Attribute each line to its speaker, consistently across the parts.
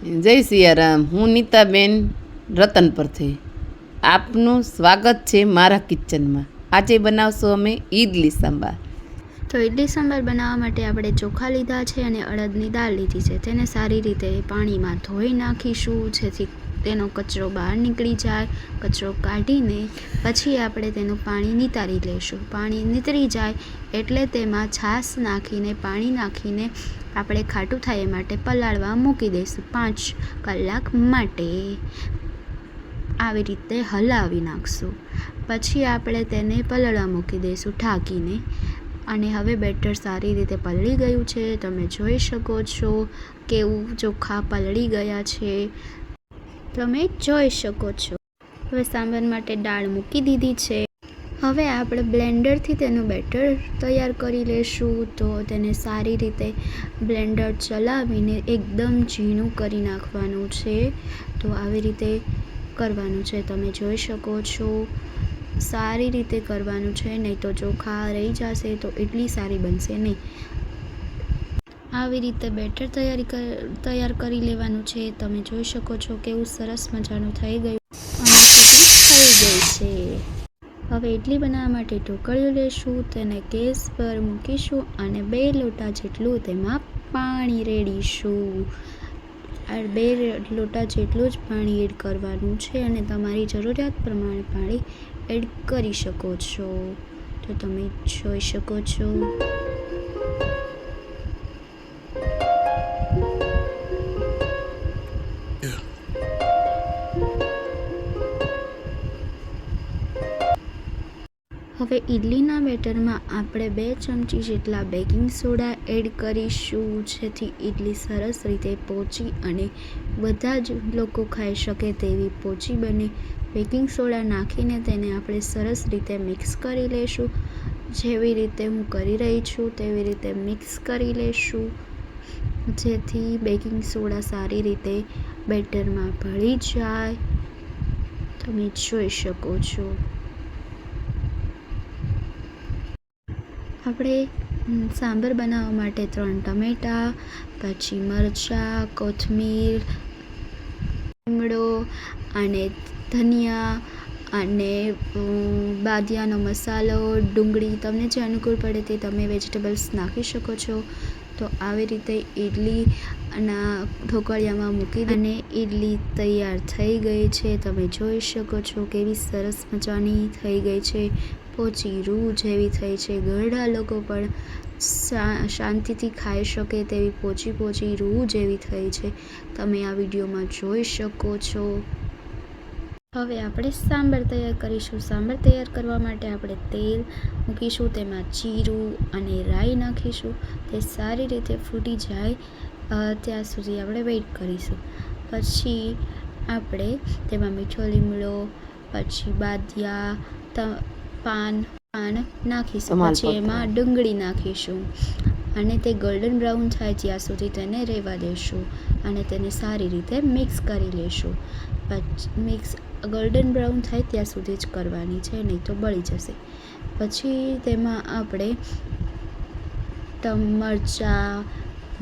Speaker 1: જય સિયારામ, હું નીતાબેન રતન પરથી આપનું સ્વાગત છે મારા કિચનમાં. આજે બનાવશું અમે ઈડલી સંભાર
Speaker 2: તો ઈડલી સંભાર બનાવવા માટે આપણે ચોખા લીધા છે અને અડદની દાળ લીધી છે. તેને સારી રીતે પાણીમાં ધોઈ નાખીશું જેથી તેનો કચરો બહાર નીકળી જાય, કચરો કાઢીને પછી આપણે તેનું પાણી નિતારી લઈશું. પાણી નીતરી જાય એટલે તેમાં છાશ નાખીને, પાણી નાખીને આપણે ખાટું થાય એ માટે પલાળવા મૂકી દઈશું પાંચ કલાક માટે. આવી રીતે હલાવી નાખશું. પછી આપણે તેને પલળવા મૂકી દઈશું ઢાંકીને. અને હવે બેટર સારી રીતે પલળી ગયું છે. તમે જોઈ શકો છો કેવું ચોખા પલળી ગયા છે. તમે જોઈ શકો છો. હવે સાંભાર માટે દાળ મૂકી દીધી છે. હવે આપણે બ્લેન્ડરથી તેનું બેટર તૈયાર કરી લઈશું તો તેને સારી રીતે બ્લેન્ડર ચલાવીને એકદમ ઝીણું કરી નાખવાનું છે. તો આવી રીતે કરવાનું છે. તમે જોઈ શકો છો. સારી રીતે કરવાનું છે. નહીં તો ચોખા રહી જશે તો એટલી સારી બનશે નહીં. આવી રીતે બેટર તૈયારી તૈયાર કરી લેવાનું છે. તમે જોઈ શકો છો કેવું સરસ મજાનું થઈ ગયું. અને થઈ ગઈ છે. હવે ઇડલી બનાવવા માટે ઢોકળીઓ લેશું, તેને ગેસ પર મૂકીશું અને બે લોટા જેટલું તેમાં પાણી રેડીશું. આ બે લોટા જેટલું જ પાણી એડ કરવાનું છે અને તમારી જરૂરિયાત પ્રમાણે પાણી એડ કરી શકો છો. તો તમે જોઈ શકો છો. હવે ઇડલીના બેટરમાં આપણે બે ચમચી જેટલા બેકિંગ સોડા એડ કરીશું, જેથી ઇડલી સરસ રીતે પોચી અને બધા જ લોકો ખાઈ શકે તેવી પોચી બને. બેકિંગ સોડા નાખીને તેને આપણે સરસ રીતે મિક્સ કરી લઈશું જેવી રીતે હું કરી રહી છું, તેવી રીતે મિક્સ કરી લઈશું જેથી બેકિંગ સોડા સારી રીતે બેટરમાં ભળી જાય. તમે જોઈ શકો છો. આપણે સાંભર બનાવવા માટે ત્રણ ટમેટાં, પછી મરચાં, કોથમીર, લીમડો અને ધનિયા અને બાદિયાનો મસાલો, ડુંગળી, તમને જે અનુકૂળ પડે તે તમે વેજીટેબલ્સ નાખી શકો છો. તો આવી રીતે ઇડલીના ઢોકળિયામાં મૂકી અને ઇડલી તૈયાર થઈ ગઈ છે. તમે જોઈ શકો છો કેવી સરસ મજાની થઈ ગઈ છે. પોચી રૂ જેવી થઈ છે. ઘરડા લોકો પણ શાંતિથી ખાઈ શકે તેવી પોચી પોચી રૂ જેવી થઈ છે. તમે આ વિડીયોમાં જોઈ શકો છો. હવે આપણે સાંભાર તૈયાર કરીશું. સાંભાર તૈયાર કરવા માટે આપણે તેલ મૂકીશું, તેમાં જીરું અને રાઈ નાખીશું. તે સારી રીતે ફૂટી જાય ત્યાં સુધી આપણે વેઇટ કરીશું. પછી આપણે તેમાં મીઠો લીમડો, પછી બાદિયા પાન પાન નાખીશું. પછી એમાં ડુંગળી નાખીશું. અને તે ગોલ્ડન બ્રાઉન થાય ત્યાં સુધી તેને રહેવા દેશું. અને તેને સારી રીતે મિક્સ કરી લેશું. પછી મિક્સ ગોલ્ડન બ્રાઉન થાય ત્યાં સુધી જ કરવાની છે નહીં તો બળી જશે. પછી તેમાં આપણે ટમ મરચાં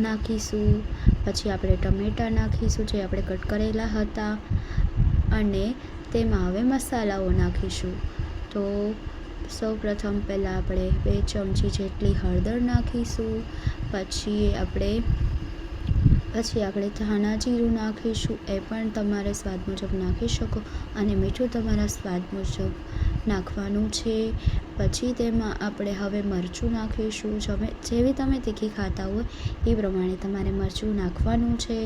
Speaker 2: નાખીશું. પછી આપણે ટમેટાં નાખીશું જે આપણે કટ કરેલા હતા. અને તેમાં હવે મસાલાઓ નાખીશું. તો સૌ પ્રથમ પહેલાં આપણે બે ચમચી જેટલી હળદર નાખીશું, પછી આપણે પછી આપણે ધાણા જીરું નાખીશું, એ પણ તમારે સ્વાદ મુજબ નાખી શકો અને મીઠું તમારા સ્વાદ મુજબ નાખવાનું છે. પછી તેમાં આપણે હવે મરચું નાખીશું. જમે, જેવી તમે તીખી ખાતા હોય એ પ્રમાણે તમારે મરચું નાખવાનું છે.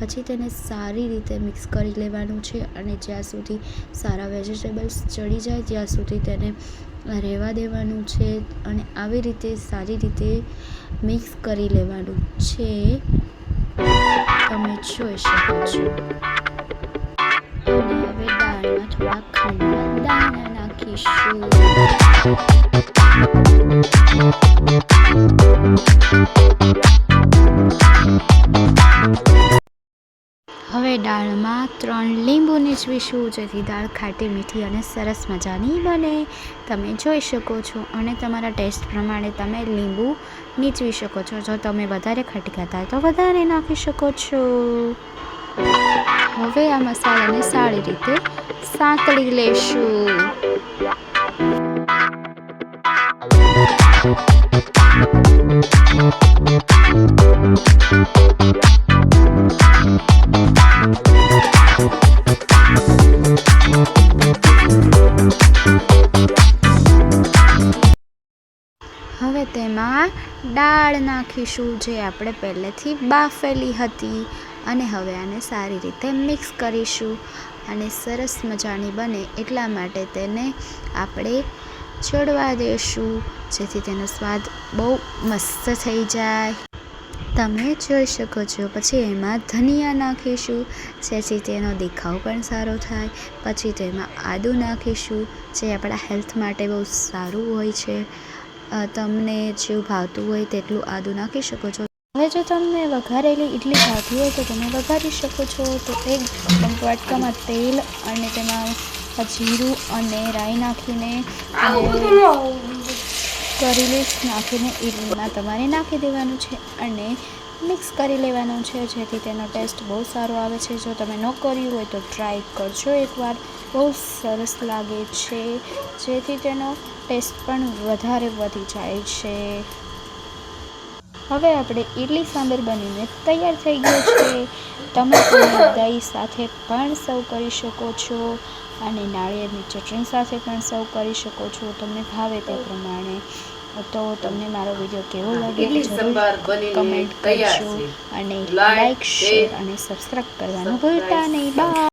Speaker 2: પછી તેને સારી રીતે મિક્સ કરી લેવાનું છે અને જ્યાં સુધી સારા વેજીટેબલ્સ ચડી જાય ત્યાં સુધી તેને રહેવા દેવાનું છે અને આવી રીતે સારી રીતે મિક્સ કરી લેવાનું છે. તમે જોઈ શકો છો. અને હવે દાળમાં થોડા ખંડ દાણા નાખીશું હવે દાળમાં ત્રણ લીંબુ નીચવીશું જેથી દાળ ખાટી, મીઠી અને સરસ મજાની બને. તમે જોઈ શકો છો અને તમારા ટેસ્ટ પ્રમાણે તમે લીંબુ નીચવી શકો છો. જો તમે વધારે ખાટી ખાતા તો વધારે નાખી શકો છો. હવે આ મસાલાને સારી રીતે સાંકળી લેશું. હવે તેમાં દાળ નાખીશું જે આપણે પહેલેથી બાફેલી હતી અને હવે આને સારી રીતે મિક્સ કરીશું. અને સરસ મજાની બને એટલા માટે તેને આપણે ચડવા દેશું, જેથી તેનો સ્વાદ બહુ મસ્ત થઈ જાય. તમે જોઈ શકો છો, પછી એમાં ધનિયા નાખીશું, જેથી તેનો દેખાવ પણ સારો થાય. પછી તેમાં આદું નાખીશું, જે આપણા હેલ્થ માટે બહુ સારું હોય છે. તમને જેવું ભાવતું હોય તેટલું આદું નાખી શકો છો. હવે જો તમને વઘારેલી ઇડલી ભાવતી હોય તો તમે વઘારી શકો છો. તો એક વાટકામાં તેલ અને તેમાં જીરું અને રાઈ નાખીને કરી લીસ નાખીને ઇડલીમાં તમારે નાખી દેવાનું છે અને મિક્સ કરી લેવાનું છે. જેથી તેનો ટેસ્ટ બહુ સારો આવે છે. જો તમે ન કર્યું હોય તો ટ્રાય કરજો એકવાર. બહુ સરસ લાગે છે. જેથી તેનો ટેસ્ટ પણ વધારે વધી જાય છે. હવે આપણે ઇડલી સાંભર બનીને તૈયાર થઈ ગયો છે. તમે દહીં સાથે પણ સર્વ કરી શકો છો. અને નાળિયેરની ચટણી સાથે પણ સર્વ કરી શકો છો. તમને ભાવે તે પ્રમાણે. તો તમને મારો વીડિયો કેવો લાગ્યો કમેન્ટ કરજો. અને લાઈક શેર અને સબસ્ક્રાઈબ કરવાનું ભૂલતા નહીં. બાય